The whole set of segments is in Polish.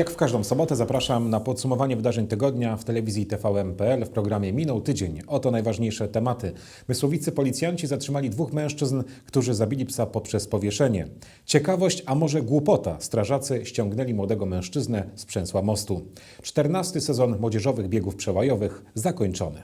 Jak w każdą sobotę zapraszam na podsumowanie wydarzeń tygodnia w telewizji TVM.pl w programie Minął Tydzień. Oto najważniejsze tematy. Mysłowicy policjanci zatrzymali dwóch mężczyzn, którzy zabili psa poprzez powieszenie. Ciekawość, a może głupota. Strażacy ściągnęli młodego mężczyznę z przęsła mostu. 14 sezon młodzieżowych biegów przełajowych zakończony.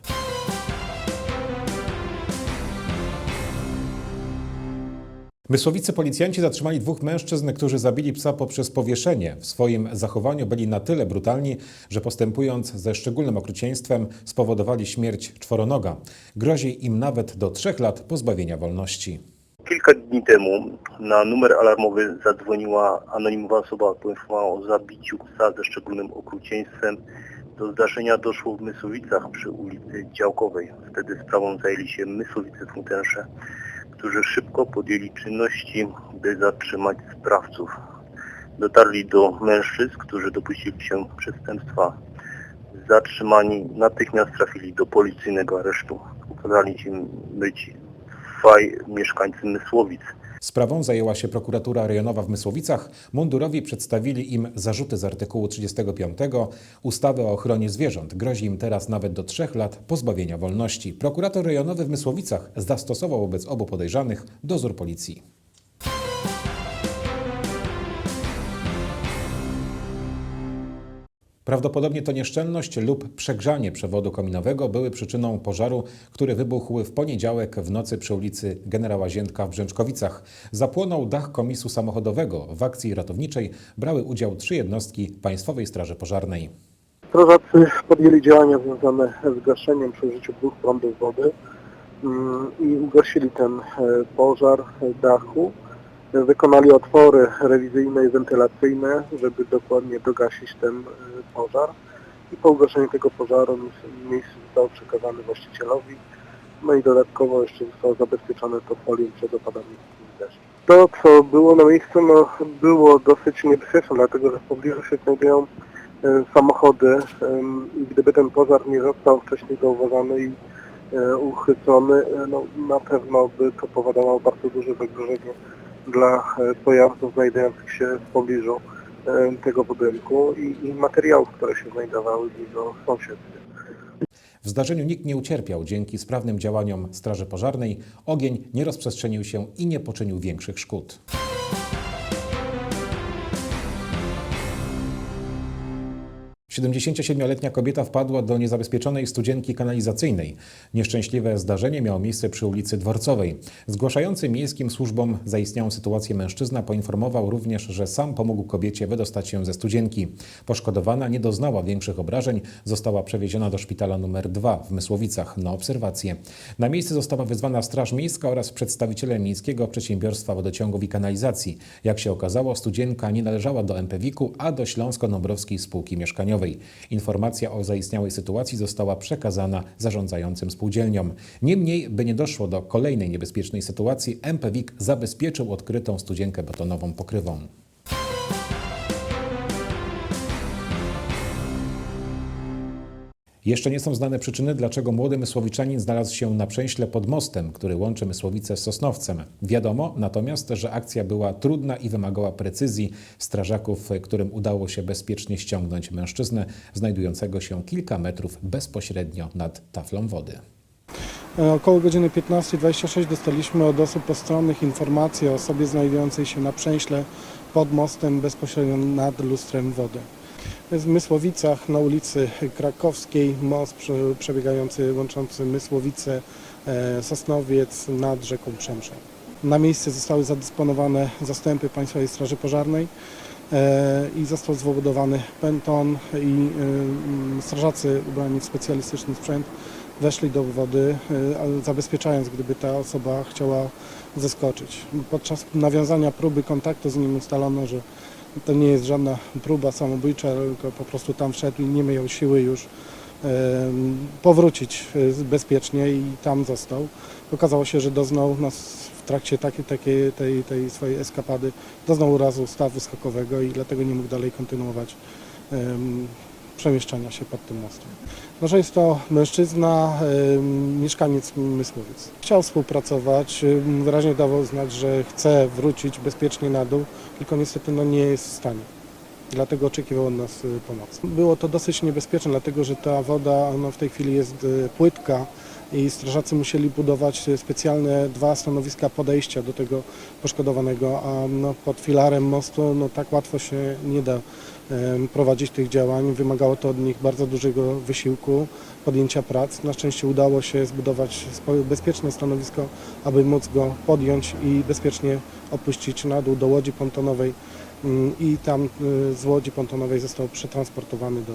Mysłowicy policjanci zatrzymali dwóch mężczyzn, którzy zabili psa poprzez powieszenie. W swoim zachowaniu byli na tyle brutalni, że postępując ze szczególnym okrucieństwem spowodowali śmierć czworonoga. Grozi im nawet do trzech lat pozbawienia wolności. Kilka dni temu na numer alarmowy zadzwoniła anonimowa osoba, poinformowała o zabiciu psa ze szczególnym okrucieństwem. Do zdarzenia doszło w Mysłowicach przy ulicy Działkowej. Wtedy sprawą zajęli się Mysłowice Funktensze, którzy szybko podjęli czynności, by zatrzymać sprawców. Dotarli do mężczyzn, którzy dopuścili się przestępstwa. Zatrzymani natychmiast trafili do policyjnego aresztu. Okazali się być dwaj mieszkańcy Mysłowic. Sprawą zajęła się prokuratura rejonowa w Mysłowicach. Mundurowi przedstawili im zarzuty z artykułu 35 ustawy o ochronie zwierząt. Grozi im teraz nawet do trzech lat pozbawienia wolności. Prokurator rejonowy w Mysłowicach zastosował wobec obu podejrzanych dozór policji. Prawdopodobnie to nieszczelność lub przegrzanie przewodu kominowego były przyczyną pożaru, który wybuchł w poniedziałek w nocy przy ulicy Generała Ziętka w Brzęczkowicach. Zapłonął dach komisu samochodowego. W akcji ratowniczej brały udział trzy jednostki Państwowej Straży Pożarnej. Strażacy podjęli działania związane z gaszeniem przy użyciu dwóch prądów wody mm, i ugasili ten e, pożar dachu. Wykonali otwory rewizyjne i wentylacyjne, żeby dokładnie dogasić ten e, pożar. I po ugaszeniu tego pożaru miejsce- zostało przekazane właścicielowi. No i dodatkowo jeszcze zostało zabezpieczone to folią przed opadami deszczu. To, co było na miejscu, no, było dosyć niebezpieczne, dlatego że w pobliżu się znajdują e, samochody i gdyby ten pożar nie został wcześniej zauważony i e, uchwycony, no, na pewno by to powodowało bardzo duże zagrożenie dla e, pojazdów znajdujących się w pobliżu e, tego budynku i, i materiałów, które się znajdowały w jego sąsiedztwie. W zdarzeniu nikt nie ucierpiał. Dzięki sprawnym działaniom Straży Pożarnej ogień nie rozprzestrzenił się i nie poczynił większych szkód. Siedemdziesięciosiedmioletnia kobieta wpadła do niezabezpieczonej studzienki kanalizacyjnej. Nieszczęśliwe zdarzenie miało miejsce przy ulicy Dworcowej. Zgłaszający miejskim służbom zaistniałą sytuację mężczyzna poinformował również, że sam pomógł kobiecie wydostać się ze studzienki. Poszkodowana nie doznała większych obrażeń, została przewieziona do szpitala numer 2 w Mysłowicach na obserwację. Na miejsce została wezwana Straż Miejska oraz przedstawiciele Miejskiego Przedsiębiorstwa Wodociągów i Kanalizacji. Jak się okazało, studzienka nie należała do MPWiK-u, a do Śląsko-Nombrowskiej Spółki Mieszkaniowej. Informacja o zaistniałej sytuacji została przekazana zarządzającym spółdzielniom. Niemniej, by nie doszło do kolejnej niebezpiecznej sytuacji, MPWiK zabezpieczył odkrytą studzienkę betonową pokrywą. Jeszcze nie są znane przyczyny, dlaczego młody Mysłowiczanin znalazł się na przęśle pod mostem, który łączy Mysłowice z Sosnowcem. Wiadomo natomiast, że akcja była trudna i wymagała precyzji strażaków, którym udało się bezpiecznie ściągnąć mężczyznę znajdującego się kilka metrów bezpośrednio nad taflą wody. E, Około godziny 15.26 dostaliśmy od osób postronnych informację o osobie znajdującej się na przęśle pod mostem bezpośrednio nad lustrem wody. W Mysłowicach na ulicy Krakowskiej most prze- przebiegający łączący Mysłowice, e, Sosnowiec nad rzeką Przemszą. Na miejsce zostały zadysponowane zastępy Państwowej Straży Pożarnej e, i został zwodowany penton i e, strażacy ubrani w specjalistyczny sprzęt weszli do wody, zabezpieczając, gdyby ta osoba chciała zeskoczyć. Podczas nawiązania próby kontaktu z nim ustalono, że to nie jest żadna próba samobójcza, tylko po prostu tam wszedł i nie miał siły już powrócić y, bezpiecznie i tam został. Okazało się, że doznał nas w trakcie takiej, takiej, tej, tej swojej eskapady, doznał urazu stawu skokowego i dlatego nie mógł dalej kontynuować przemieszczania się pod tym mostem. No, że jest to mężczyzna, mieszkaniec Mysłowic. Chciał współpracować, wyraźnie dawał znać, że chce wrócić bezpiecznie na dół, tylko niestety no, nie jest w stanie. Dlatego oczekiwał od nas y, pomocy. Było to dosyć niebezpieczne, dlatego że ta woda no, w tej chwili jest y, płytka i strażacy musieli budować y, specjalne dwa stanowiska podejścia do tego poszkodowanego, a no, pod filarem mostu no, tak łatwo się nie da prowadzić tych działań. Wymagało to od nich bardzo dużego wysiłku, podjęcia prac. Na szczęście udało się zbudować bezpieczne stanowisko, aby móc go podjąć i bezpiecznie opuścić na dół do łodzi pontonowej Mm, i tam y, z łodzi pontonowej został przetransportowany do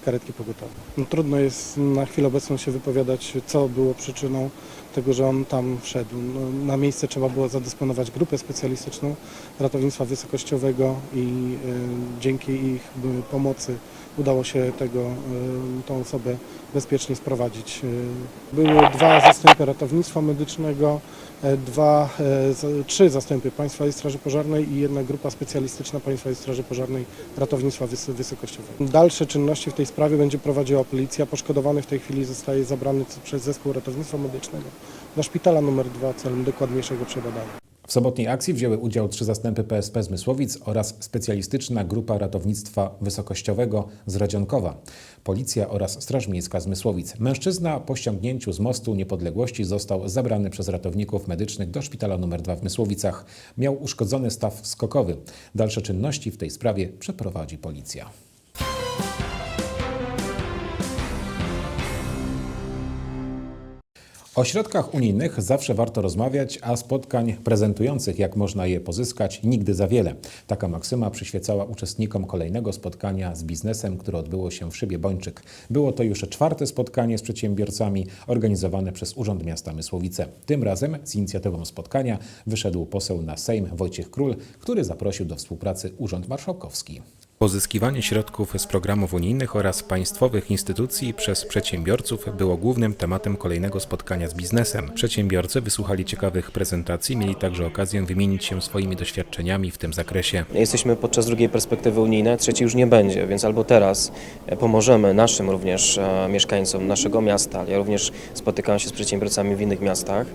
karetki pogotowia. No, trudno jest na chwilę obecną się wypowiadać, co było przyczyną tego, że on tam wszedł. No, na miejsce trzeba było zadysponować grupę specjalistyczną ratownictwa wysokościowego i y, dzięki ich y, pomocy udało się tego, y, tą osobę bezpiecznie sprowadzić. Y, Były dwa zastępy ratownictwa medycznego, e, dwa, e, trzy zastępy Państwowej Straży Pożarnej i jedna grupa specjalistyczna Państwowej Straży Pożarnej Ratownictwa Wys- Wysokościowego. Dalsze czynności w tej sprawie będzie prowadziła policja. Poszkodowany w tej chwili zostaje zabrany przez zespół ratownictwa medycznego do szpitala numer 2 celem dokładniejszego przebadania. W sobotniej akcji wzięły udział trzy zastępy PSP z Mysłowic oraz specjalistyczna grupa ratownictwa wysokościowego z Radzionkowa, policja oraz Straż Miejska z Mysłowic. Mężczyzna po ściągnięciu z mostu niepodległości został zabrany przez ratowników medycznych do szpitala nr 2 w Mysłowicach. Miał uszkodzony staw skokowy. Dalsze czynności w tej sprawie przeprowadzi policja. O środkach unijnych zawsze warto rozmawiać, a spotkań prezentujących, jak można je pozyskać, nigdy za wiele. Taka maksyma przyświecała uczestnikom kolejnego spotkania z biznesem, które odbyło się w Szybie Bończyk. Było to już czwarte spotkanie z przedsiębiorcami organizowane przez Urząd Miasta Mysłowice. Tym razem z inicjatywą spotkania wyszedł poseł na Sejm Wojciech Król, który zaprosił do współpracy Urząd Marszałkowski. Pozyskiwanie środków z programów unijnych oraz państwowych instytucji przez przedsiębiorców było głównym tematem kolejnego spotkania z biznesem. Przedsiębiorcy wysłuchali ciekawych prezentacji, mieli także okazję wymienić się swoimi doświadczeniami w tym zakresie. Jesteśmy podczas drugiej perspektywy unijnej, trzeciej już nie będzie, więc albo teraz e, pomożemy naszym również e, mieszkańcom naszego miasta, ja również spotykam się z przedsiębiorcami w innych miastach,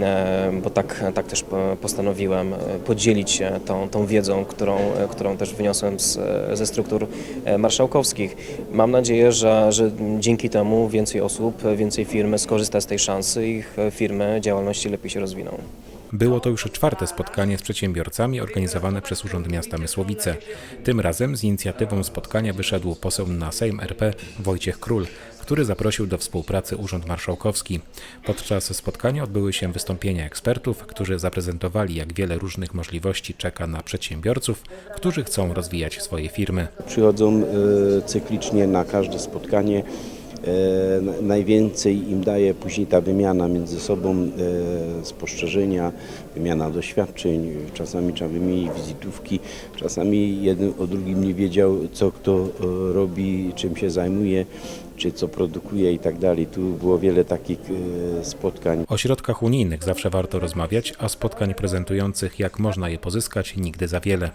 e, bo tak, tak też po- postanowiłem podzielić się tą, tą wiedzą, którą, którą też wyniosłem z, ze struktur e, marszałkowskich. Mam nadzieję, że, że dzięki temu więcej osób, więcej firm skorzysta z tej szansy i ich e, firmy, działalności lepiej się rozwiną. Było to już czwarte spotkanie z przedsiębiorcami organizowane przez Urząd Miasta Mysłowice. Tym razem z inicjatywą spotkania wyszedł poseł na Sejm RP Wojciech Król, który zaprosił do współpracy Urząd Marszałkowski. Podczas spotkania odbyły się wystąpienia ekspertów, którzy zaprezentowali, jak wiele różnych możliwości czeka na przedsiębiorców, którzy chcą rozwijać swoje firmy. Przychodzą e, cyklicznie na każde spotkanie. E, na- Najwięcej im daje później ta wymiana między sobą, e, spostrzeżenia, wymiana doświadczeń. Czasami trzeba wymienić wizytówki, czasami jeden o drugim nie wiedział, co kto robi, czym się zajmuje, czy co produkuje i tak dalej. Tu było wiele takich e, spotkań. O środkach unijnych zawsze warto rozmawiać, a spotkań prezentujących, jak można je pozyskać, nigdy za wiele.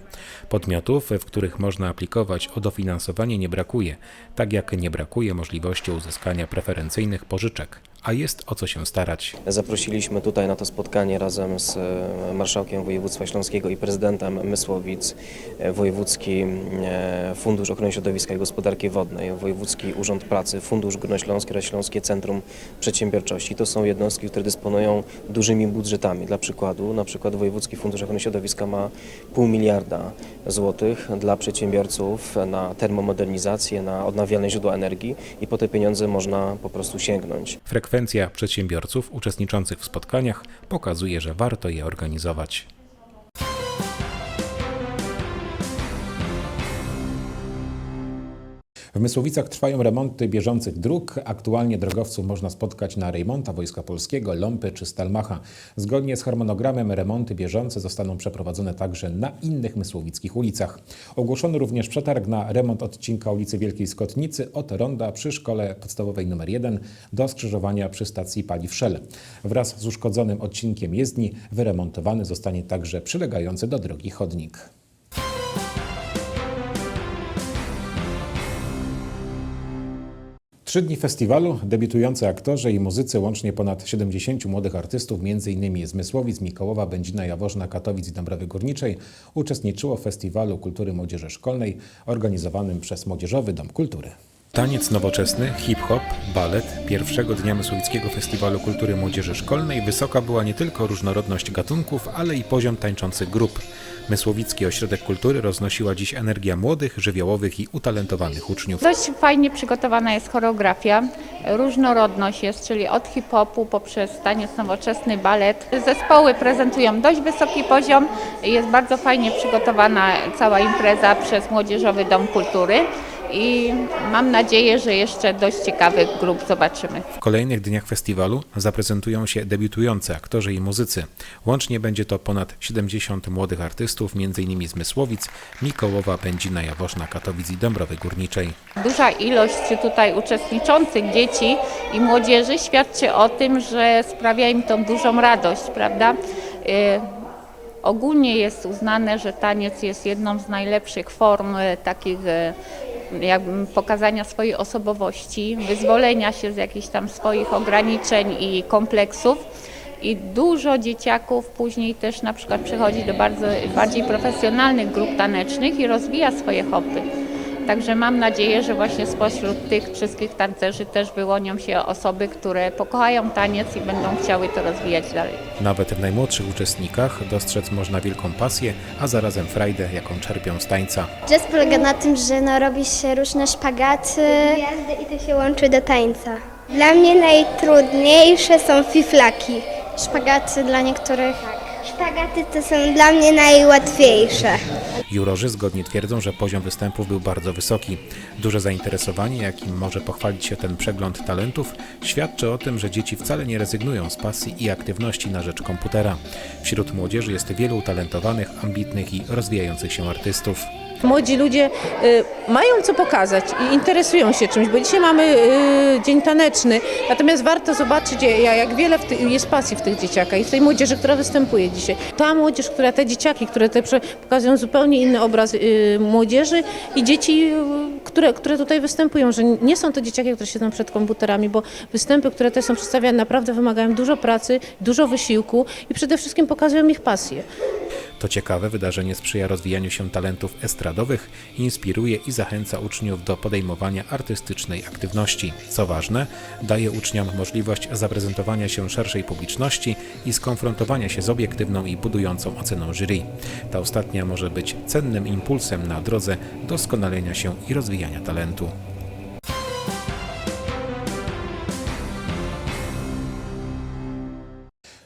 Podmiotów, w których można aplikować o dofinansowanie nie brakuje, tak jak nie brakuje możliwości uzyskania preferencyjnych pożyczek, a jest o co się starać. Zaprosiliśmy tutaj na to spotkanie razem z e, marszałkiem województwa śląskiego i prezydentem Mysłowic, e, Wojewódzki e, Fundusz Ochrony Środowiska i Gospodarki Wodnej, Wojewódzki Urząd Pracy, Fundusz Górnośląski oraz Śląskie Centrum Przedsiębiorczości. To są jednostki, które dysponują dużymi budżetami. Dla przykładu, na przykład Wojewódzki Fundusz Ochrony Środowiska ma pół miliarda złotych dla przedsiębiorców na termomodernizację, na odnawialne źródła energii i po te pieniądze można po prostu sięgnąć. Frekwencja przedsiębiorców uczestniczących w spotkaniach pokazuje, że warto je organizować. W Mysłowicach trwają remonty bieżących dróg. Aktualnie drogowców można spotkać na Rejmonta Wojska Polskiego, Ląpy czy Stalmacha. Zgodnie z harmonogramem remonty bieżące zostaną przeprowadzone także na innych mysłowickich ulicach. Ogłoszono również przetarg na remont odcinka ulicy Wielkiej Skotnicy od ronda przy szkole podstawowej nr 1 do skrzyżowania przy stacji paliw Shell. Wraz z uszkodzonym odcinkiem jezdni wyremontowany zostanie także przylegający do drogi chodnik. Trzy dni festiwalu, debiutujący aktorzy i muzycy, łącznie ponad 70 młodych artystów, m.in. z Mikołowa, Będzina, Jaworzna, Katowic i Dąbrowy Górniczej, uczestniczyło w Festiwalu Kultury Młodzieży Szkolnej organizowanym przez Młodzieżowy Dom Kultury. Taniec nowoczesny, hip-hop, balet pierwszego dnia Mysłowickiego Festiwalu Kultury Młodzieży Szkolnej wysoka była nie tylko różnorodność gatunków, ale i poziom tańczących grup. Mysłowicki Ośrodek Kultury roznosiła dziś energia młodych, żywiołowych i utalentowanych uczniów. Dość fajnie przygotowana jest choreografia, różnorodność jest, czyli od hip-hopu poprzez taniec nowoczesny, balet. Zespoły prezentują dość wysoki poziom, jest bardzo fajnie przygotowana cała impreza przez Młodzieżowy Dom Kultury i mam nadzieję, że jeszcze dość ciekawych grup zobaczymy. W kolejnych dniach festiwalu zaprezentują się debiutujący aktorzy i muzycy. Łącznie będzie to ponad 70 młodych artystów, m.in. z Mysłowic, Mikołowa, Będzina, Jaworzna, Katowic i Dąbrowy Górniczej. Duża ilość tutaj uczestniczących dzieci i młodzieży świadczy o tym, że sprawia im to dużą radość, prawda? Y, Ogólnie jest uznane, że taniec jest jedną z najlepszych form e, takich e, jakby pokazania swojej osobowości, wyzwolenia się z jakichś tam swoich ograniczeń i kompleksów. I dużo dzieciaków później też na przykład przychodzi do bardzo bardziej profesjonalnych grup tanecznych i rozwija swoje hobby. Także mam nadzieję, że właśnie spośród tych wszystkich tancerzy też wyłonią się osoby, które pokochają taniec i będą chciały to rozwijać dalej. Nawet w najmłodszych uczestnikach dostrzec można wielką pasję, a zarazem frajdę, jaką czerpią z tańca. Jazz polega na tym, że no, robi się różne szpagaty i to się łączy do tańca. Dla mnie najtrudniejsze są fiflaki. Szpagaty dla niektórych. Szpagaty to są dla mnie najłatwiejsze. Jurorzy zgodnie twierdzą, że poziom występów był bardzo wysoki. Duże zainteresowanie, jakim może pochwalić się ten przegląd talentów, świadczy o tym, że dzieci wcale nie rezygnują z pasji i aktywności na rzecz komputera. Wśród młodzieży jest wielu utalentowanych, ambitnych i rozwijających się artystów. Młodzi ludzie y, mają co pokazać i interesują się czymś, bo dzisiaj mamy y, dzień taneczny, natomiast warto zobaczyć, ja- jak wiele jest pasji w tych dzieciakach i w tej młodzieży, która występuje dzisiaj. Ta młodzież, która te dzieciaki, które te pokazują zupełnie inny obraz y, młodzieży i dzieci, które, które tutaj występują, że nie są to dzieciaki, które siedzą przed komputerami, bo występy, które tutaj są przedstawiane naprawdę wymagają dużo pracy, dużo wysiłku i przede wszystkim pokazują ich pasję. To ciekawe wydarzenie sprzyja rozwijaniu się talentów estradowych, inspiruje i zachęca uczniów do podejmowania artystycznej aktywności. Co ważne, daje uczniom możliwość zaprezentowania się szerszej publiczności i skonfrontowania się z obiektywną i budującą oceną jury. Ta ostatnia może być cennym impulsem na drodze doskonalenia się i rozwijania talentu.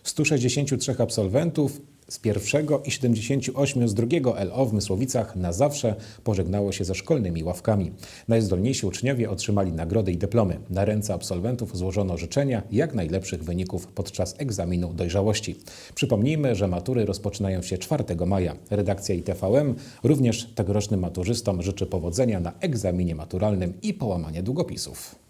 163 absolwentów z pierwszego i 78 z drugiego LO w Mysłowicach na zawsze pożegnało się ze szkolnymi ławkami. Najzdolniejsi uczniowie otrzymali nagrody i dyplomy. Na ręce absolwentów złożono życzenia jak najlepszych wyników podczas egzaminu dojrzałości. Przypomnijmy, że matury rozpoczynają się 4 maja. Redakcja ITVM również tegorocznym maturzystom życzy powodzenia na egzaminie maturalnym i połamania długopisów.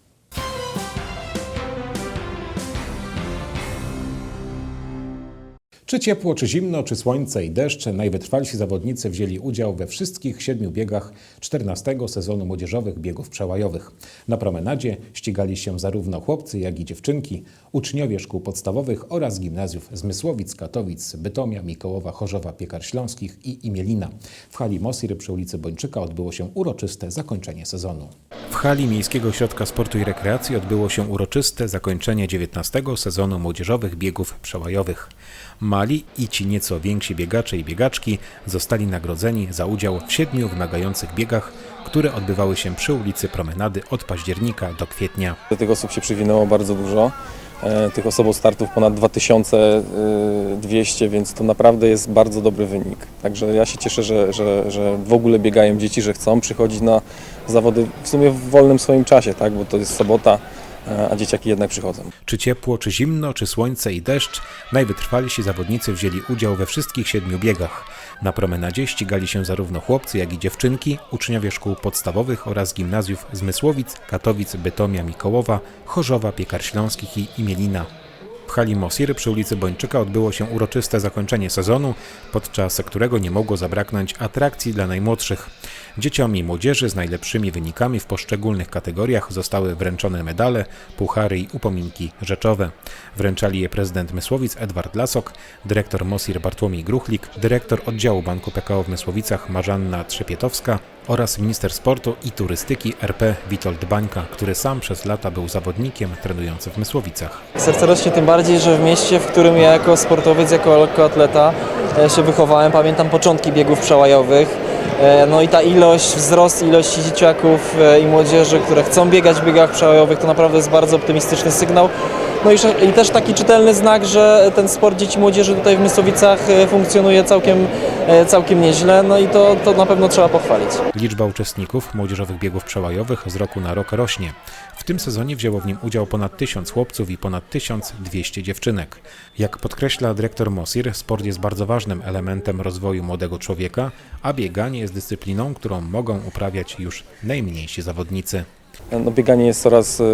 Czy ciepło, czy zimno, czy słońce i deszcz, najwytrwalsi zawodnicy wzięli udział we wszystkich siedmiu biegach 14 sezonu młodzieżowych biegów przełajowych. Na promenadzie ścigali się zarówno chłopcy, jak i dziewczynki, uczniowie szkół podstawowych oraz gimnazjów z Mysłowic, Katowic, Bytomia, Mikołowa, Chorzowa, Piekar Śląskich i Imielina. W hali Mosir przy ulicy Bończyka odbyło się uroczyste zakończenie sezonu. Hali Miejskiego Ośrodka Sportu i Rekreacji odbyło się uroczyste zakończenie 19 sezonu młodzieżowych biegów przełajowych. Mali i ci nieco więksi biegacze i biegaczki zostali nagrodzeni za udział w siedmiu wymagających biegach, które odbywały się przy ulicy Promenady od października do kwietnia. Tych osób się przywinęło bardzo dużo. E, Tych osobą startów ponad 2200, więc to naprawdę jest bardzo dobry wynik. Także ja się cieszę, że, że, że w ogóle biegają dzieci, że chcą przychodzić na zawody w sumie w wolnym swoim czasie, tak? bo to jest sobota, e, a dzieciaki jednak przychodzą. Czy ciepło, czy zimno, czy słońce i deszcz, najwytrwalsi zawodnicy wzięli udział we wszystkich siedmiu biegach. Na promenadzie ścigali się zarówno chłopcy, jak i dziewczynki, uczniowie szkół podstawowych oraz gimnazjów z Mysłowic, Katowic, Bytomia, Mikołowa, Chorzowa, Piekar Śląskich i Imielina. W hali Mosir przy ulicy Bończyka odbyło się uroczyste zakończenie sezonu, podczas którego nie mogło zabraknąć atrakcji dla najmłodszych. Dzieciom i młodzieży z najlepszymi wynikami w poszczególnych kategoriach zostały wręczone medale, puchary i upominki rzeczowe. Wręczali je prezydent Mysłowic Edward Lasok, dyrektor MOSIR Bartłomiej Gruchlik, dyrektor oddziału Banku PKO w Mysłowicach Marzanna Trzepietowska oraz minister sportu i turystyki RP Witold Bańka, który sam przez lata był zawodnikiem trenującym w Mysłowicach. Serce rośnie tym bardziej, że w mieście, w którym ja jako sportowiec, jako lekkoatleta e, się wychowałem, pamiętam początki biegów przełajowych. E, No i ta ilość, wzrost ilości dzieciaków e, i młodzieży, które chcą biegać w biegach przełajowych, to naprawdę jest bardzo optymistyczny sygnał. No i, i też taki czytelny znak, że ten sport dzieci młodzieży tutaj w Mysłowicach e, funkcjonuje całkiem, e, całkiem nieźle, no i to, to na pewno trzeba pochwalić. Liczba uczestników młodzieżowych biegów przełajowych z roku na rok rośnie. W tym sezonie wzięło w nim udział ponad 1000 chłopców i ponad 1200 dziewczynek. Jak podkreśla dyrektor Mosir, sport jest bardzo ważnym elementem rozwoju młodego człowieka, a bieganie jest dyscypliną, którą mogą uprawiać już najmniejsi zawodnicy. No, bieganie jest coraz e,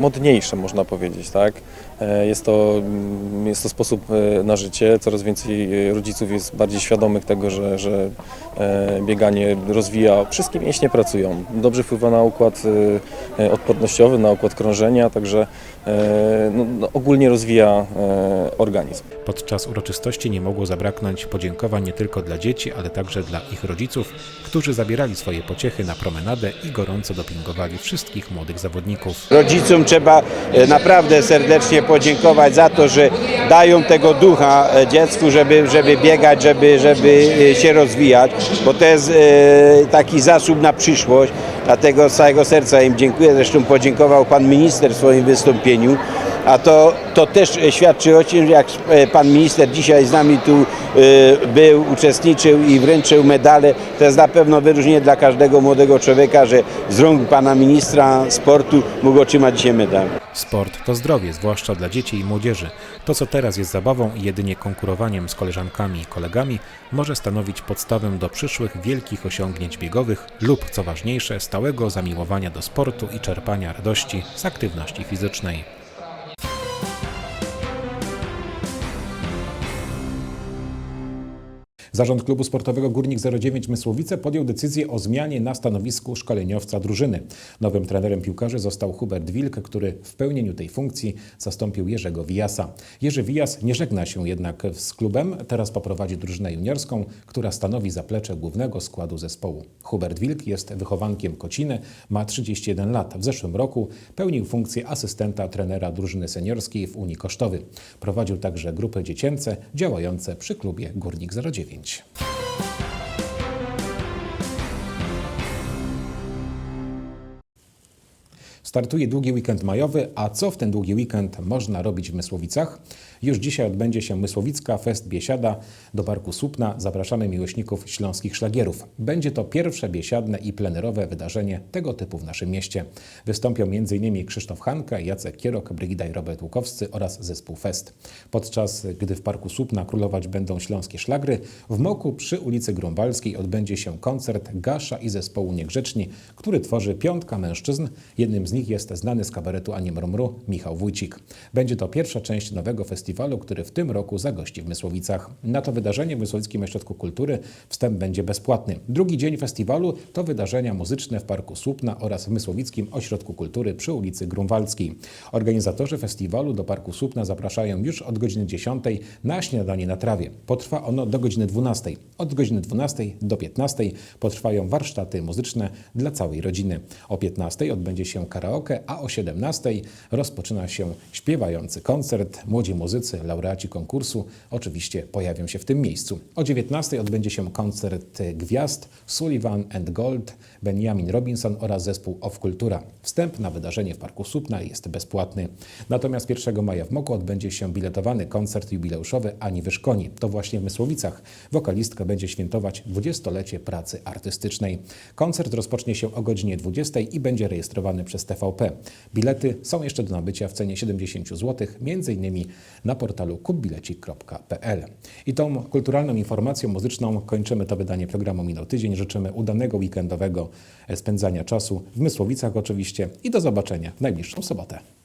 modniejsze, można powiedzieć, tak? E, Jest to, mm, jest to sposób e, na życie. Coraz więcej rodziców jest bardziej świadomych tego, że, że bieganie rozwija, wszystkie mięśnie pracują. Dobrze wpływa na układ odpornościowy, na układ krążenia, także no, no, ogólnie rozwija e, organizm. Podczas uroczystości nie mogło zabraknąć podziękowań nie tylko dla dzieci, ale także dla ich rodziców, którzy zabierali swoje pociechy na promenadę i gorąco dopingowali wszystkich młodych zawodników. Rodzicom trzeba e, naprawdę serdecznie podziękować za to, że dają tego ducha e, dziecku, żeby, żeby biegać, żeby, żeby e, się rozwijać, bo to jest e, taki zasób na przyszłość. Dlatego z całego serca im dziękuję. Zresztą podziękował pan minister w swoim wystąpieniu. A to, to też świadczy o tym, jak e, pan minister dzisiaj z nami tu e, był, uczestniczył i wręczył medale, to jest na pewno wyróżnienie dla każdego młodego człowieka, że z rąk pana ministra sportu mógł otrzymać dzisiaj medal. Sport to zdrowie, zwłaszcza dla dzieci i młodzieży. To, co teraz jest zabawą i jedynie konkurowaniem z koleżankami i kolegami, może stanowić podstawę do przyszłych wielkich osiągnięć biegowych lub, co ważniejsze, stałego zamiłowania do sportu i czerpania radości z aktywności fizycznej. Zarząd Klubu Sportowego Górnik 09 Mysłowice podjął decyzję o zmianie na stanowisku szkoleniowca drużyny. Nowym trenerem piłkarzy został Hubert Wilk, który w pełnieniu tej funkcji zastąpił Jerzego Wijasa. Jerzy Wijas nie żegna się jednak z klubem, teraz poprowadzi drużynę juniorską, która stanowi zaplecze głównego składu zespołu. Hubert Wilk jest wychowankiem Kociny, ma 31 lat. W zeszłym roku pełnił funkcję asystenta trenera drużyny seniorskiej w Unii Kosztowy. Prowadził także grupy dziecięce działające przy klubie Górnik 09. change. Startuje długi weekend majowy, a co w ten długi weekend można robić w Mysłowicach? Już dzisiaj odbędzie się Mysłowicka Fest Biesiada do Parku Słupna. Zapraszamy miłośników śląskich szlagierów. Będzie to pierwsze biesiadne i plenerowe wydarzenie tego typu w naszym mieście. Wystąpią m.in. Krzysztof Hanka, Jacek Kierok, Brygida i Robert Łukowscy oraz zespół Fest. Podczas gdy w Parku Słupna królować będą śląskie szlagry, w Moku przy ulicy Grunwaldzkiej odbędzie się koncert Gasza i zespołu Niegrzeczni, który tworzy piątka mężczyzn. Jednym z nich jest znany z kabaretu Ani Mrumru Michał Wójcik. Będzie to pierwsza część nowego festiwalu, który w tym roku zagości w Mysłowicach. Na to wydarzenie w Mysłowickim Ośrodku Kultury wstęp będzie bezpłatny. Drugi dzień festiwalu to wydarzenia muzyczne w Parku Słupna oraz w Mysłowickim Ośrodku Kultury przy ulicy Grunwaldzkiej. Organizatorzy festiwalu do Parku Słupna zapraszają już od godziny 10 na śniadanie na trawie. Potrwa ono do godziny 12. Od godziny 12 do 15 potrwają warsztaty muzyczne dla całej rodziny. O 15 odbędzie się karaoke, a o 17 rozpoczyna się śpiewający koncert. Młodzi muzycy, laureaci konkursu oczywiście pojawią się w tym miejscu. O 19 odbędzie się koncert gwiazd Sullivan and Gold, Benjamin Robinson oraz zespół Off Kultura. Wstęp na wydarzenie w Parku Słupna jest bezpłatny. Natomiast 1 maja w Moku odbędzie się biletowany koncert jubileuszowy Ani Wyszkoni. To właśnie w Mysłowicach wokalistka będzie świętować 20-lecie pracy artystycznej. Koncert rozpocznie się o godzinie 20 i będzie rejestrowany przez TVP. Bilety są jeszcze do nabycia w cenie 70 zł, m.in. na portalu kupbilecik.pl. I tą kulturalną informacją muzyczną kończymy to wydanie programu Minął Tydzień. Życzymy udanego weekendowego spędzania czasu w Mysłowicach oczywiście i do zobaczenia w najbliższą sobotę.